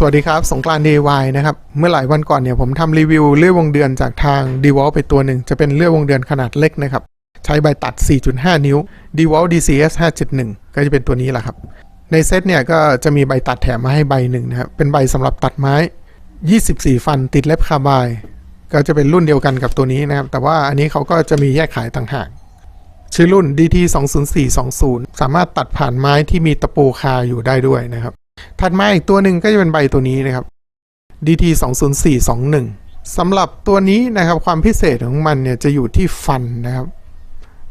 สวัสดีครับ สงกรานต์ DIY นะครับ เมื่อหลายวันก่อนเนี่ยผมทำรีวิวเลื่อยวงเดือนจากทาง d e w a l ไปตัวหนึ่ง จะเป็นเลื่อยวงเดือนขนาดเล็กนะครับ ใช้ใบตัด 4.5 นิ้ว d e w a l DCS 571 ก็จะเป็นตัวนี้แหละครับ ในเซตเนี่ยก็จะมีใบตัดแถมมาให้ใบหนึ่งนะครับ เป็นใบสำหรับตัดไม้ 24 ฟันติดเล็บคาร์บาย ก็จะเป็นรุ่นเดียวกันกับตัวนี้นะครับ แต่ว่าอันนี้เขาก็จะมีแยกขายต่างหากชื่อรุ่น DT 20420 สามารถตัดผ่านไม้ที่มีตะปูคาอยู่ได้ด้วยนะครับ ถัดมาอีกตัวหนึ่งก็จะเป็นใบตัวนี้นะครับ DT 20421สำหรับตัวนี้นะครับความพิเศษของมันเนี่ยจะอยู่ที่ฟันนะครับ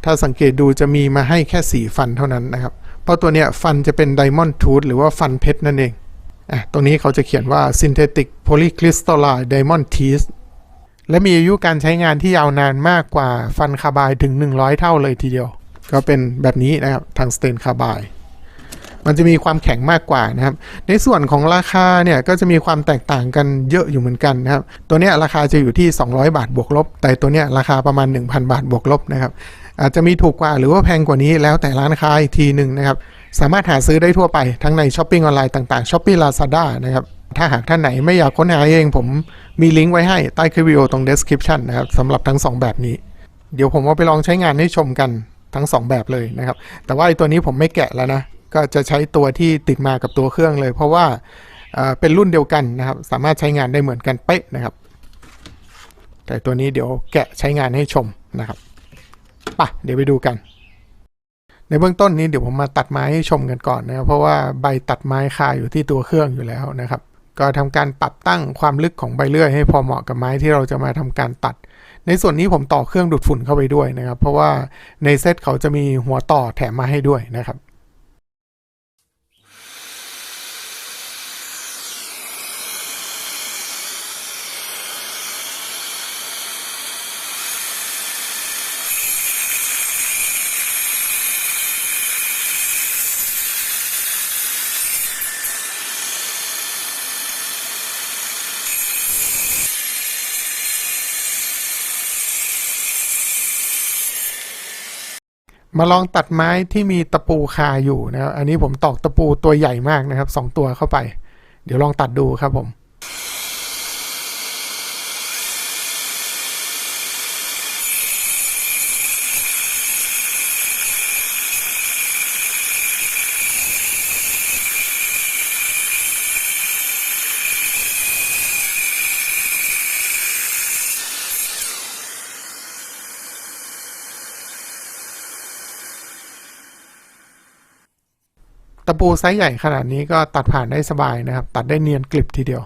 ถ้าสังเกตดูจะมีมาให้แค่ 4 ฟันเท่านั้นนะครับ เพราะตัวเนี้ยฟันจะเป็น Diamond Tooth หรือว่าฟันเพชรนั่นเองอะตรงนี้เขาจะเขียนว่า Synthetic Polycrystalline Diamond Teeth และมีอายุการใช้งานที่ยาวนานมากกว่าฟันคาบายถึง 100 เท่าเลยทีเดียว ก็เป็นแบบนี้นะครับทางสเตนคาบาย มันจะมีความแข็งมากกว่านะครับ ในส่วนของราคาเนี่ยก็จะมีความแตกต่างกันเยอะอยู่เหมือนกันนะครับ ตัวเนี้ยราคาจะอยู่ที่ 200 บาทบวกลบ แต่ตัวเนี้ยราคาประมาณ 1,000 บาทบวกลบนะครับ อาจจะมีถูกกว่าหรือว่าแพงกว่านี้แล้วแต่ร้านค้าอีกทีหนึ่งนะครับ สามารถหาซื้อได้ทั่วไปทั้งในช้อปปิ้งออนไลน์ต่างๆช้อปปี้ลาซาด้านะครับถ้าหากท่านไหนไม่อยากค้นหาเองผมมีลิงก์ไว้ให้ใต้คลิปวิดีโอตรง description นะครับสำหรับทั้ง 2 แบบนี้ เดี๋ยวผมเอาไปลองใช้งานให้ชมกันทั้ง 2 แบบเลยนะครับ แต่ว่าไอตัวนี้ผมไม่แกะแล้วนะ ก็จะใช้ตัวที่ติดมากับตัวเครื่องเลย เพราะว่าเป็นรุ่นเดียวกันนะครับ สามารถใช้งานได้เหมือนกันเป๊ะนะครับ แต่ตัวนี้เดี๋ยวแกะใช้งานให้ชมนะครับไปะเดี๋ยวไปดูกัน ในเบื้องต้นนี้เดี๋ยวผมมาตัดไม้ให้ชมกันก่อนนะครับ เพราะว่าใบตัดไม้คาอยู่ที่ตัวเครื่องอยู่แล้วนะครับ ก็ทำการปรับตั้งความลึกของใบเลื่อยให้พอเหมาะกับไม้ที่เราจะมาทำการตัด ในส่วนนี้ผมต่อเครื่องดูดฝุ่นเข้าไปด้วยนะครับ เพราะว่าในเซตเขาจะมีหัวต่อแถมมาให้ด้วยนะครับ มาลองตัดไม้ที่มีตะปูคาอยู่นะครับ อันนี้ผมตอกตะปูตัวใหญ่มากนะครับสองตัวเข้าไป เดี๋ยวลองตัดดูครับผม ตะปูไซส์ใหญ่ขนาดนี้ก็ตัดผ่านได้สบายนะครับ ตัดได้เนียนกริบทีเดียว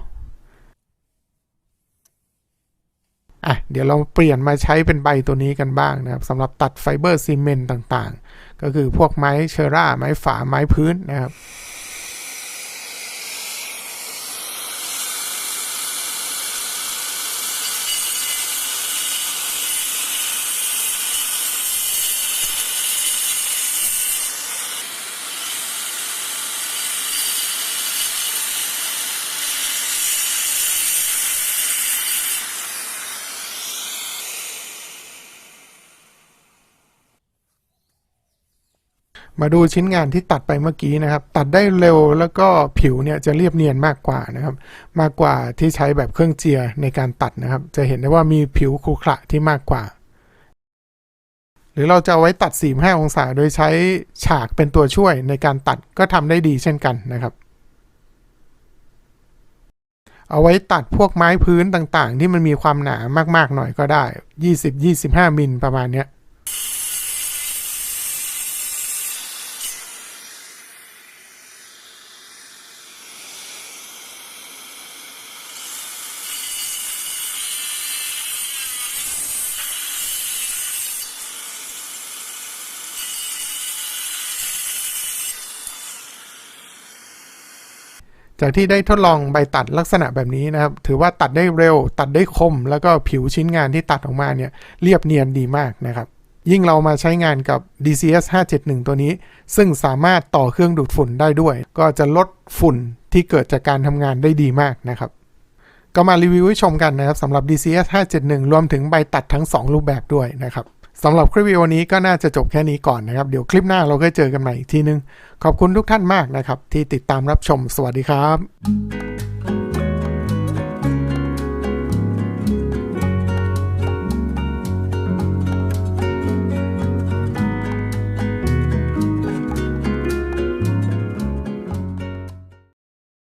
อะเดี๋ยวเราเปลี่ยนมาใช้เป็นใบตัวนี้กันบ้างนะครับสำหรับตัดไฟเบอร์ซีเมนต์ต่างๆ ก็คือพวกไม้เชอร่า ไม้ฝาไม้พื้นนะครับ มาดูชิ้นงานที่ตัดไปเมื่อกี้นะครับ ตัดได้เร็วแล้วก็ผิวเนี่ยจะเรียบเนียนมากกว่านะครับ มากกว่าที่ใช้แบบเครื่องเจียในการตัดนะครับ จะเห็นได้ว่ามีผิวขรุขระที่มากกว่า หรือเราจะเอาไว้ตัด 45 องศา โดยใช้ฉากเป็นตัวช่วยในการตัดก็ทำได้ดีเช่นกันนะครับเอาไว้ตัดพวกไม้พื้นต่างๆ ที่มันมีความหนามากๆหน่อยก็ได้ 20-25 มิลประมาณเนี้ย จากที่ได้ทดลองใบตัดลักษณะแบบนี้นะครับ ถือว่าตัดได้เร็ว ตัดได้คม แล้วก็ผิวชิ้นงานที่ตัดออกมาเนี่ยเรียบเนียนดีมากนะครับ ยิ่งเรามาใช้งานกับ DCS 571 ตัวนี้ ซึ่งสามารถต่อเครื่องดูดฝุ่นได้ด้วย ก็จะลดฝุ่นที่เกิดจากการทำงานได้ดีมากนะครับ ก็มารีวิวให้ชมกันนะครับสำหรับ DCS 571 รวมถึงใบตัดทั้ง 2 รูปแบบด้วยนะครับ สำหรับคลิปวิดีโอนี้ก็น่าจะจบแค่นี้ก่อนนะครับ เดี๋ยวคลิปหน้าเราก็เจอกันใหม่อีกทีนึง ขอบคุณทุกท่านมากนะครับ ที่ติดตามรับชมสวัสดีครับ